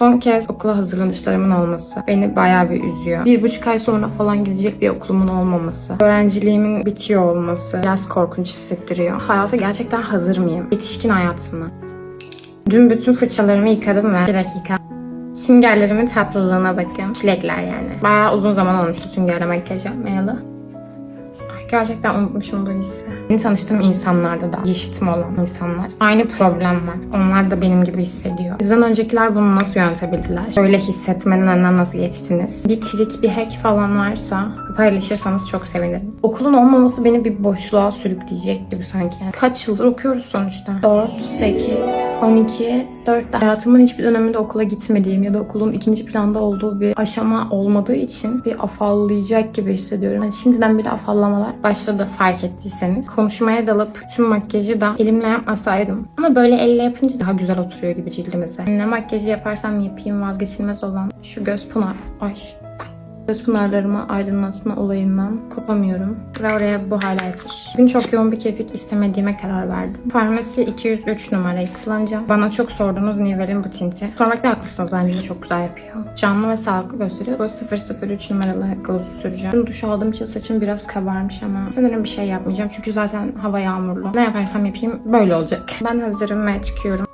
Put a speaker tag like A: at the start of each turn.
A: Son kez okula hazırlanışlarımın olması beni bayağı bir üzüyor. Bir buçuk ay sonra falan gidecek bir okulumun olmaması. Öğrenciliğimin bitiyor olması biraz korkunç hissettiriyor. Hayata gerçekten hazır mıyım? Yetişkin hayatı mı? Dün bütün fırçalarımı yıkadım ve bir dakika. Süngerlerimin tatlılığına bakın. Çilekler yani. Bayağı uzun zaman olmuştu süngerle makyaj yapmayalı. Gerçekten unutmuşum bu hissi. Yeni tanıştığım insanlarda da yaşıtım olan insanlar. Aynı problem var. Onlar da benim gibi hissediyor. Sizden öncekiler bunu nasıl yönetebildiler? Böyle hissetmenin önüne nasıl geçtiniz? Bir trik, bir hack falan varsa paylaşırsanız çok sevinirim. Okulun olmaması beni bir boşluğa sürükleyecek gibi sanki. Yani kaç yıldır okuyoruz sonuçta. 4, 8, 12, 4 hayatımın hiçbir döneminde okula gitmediğim ya da okulun ikinci planda olduğu bir aşama olmadığı için bir afallayacak gibi hissediyorum. Yani şimdiden bile afallamalar başladı fark ettiyseniz. Konuşmaya dalıp tüm makyajı da elimle yapmasaydım. Ama böyle elle yapınca daha güzel oturuyor gibi cildimize. Ne makyajı yaparsam yapayım vazgeçilmez olan şu göz pınar. Ay Göz pınarlarımı aydınlatma olayından kopamıyorum. Ve oraya bu highlighter. Bugün çok yoğun bir kirpik istemediğime karar verdim. Farmasi 203 numarayı kullanacağım. Bana çok sordunuz Nivel'in bu tinti. Sormakta haklısınız bence de çok güzel yapıyor. Canlı ve sağlıklı gösteriyor. Bu 003 numaralı gloss'u süreceğim. Dün duş aldığım için saçım biraz kabarmış ama sanırım bir şey yapmayacağım. Çünkü zaten hava yağmurlu. Ne yaparsam yapayım böyle olacak. Ben hazırım ve çıkıyorum.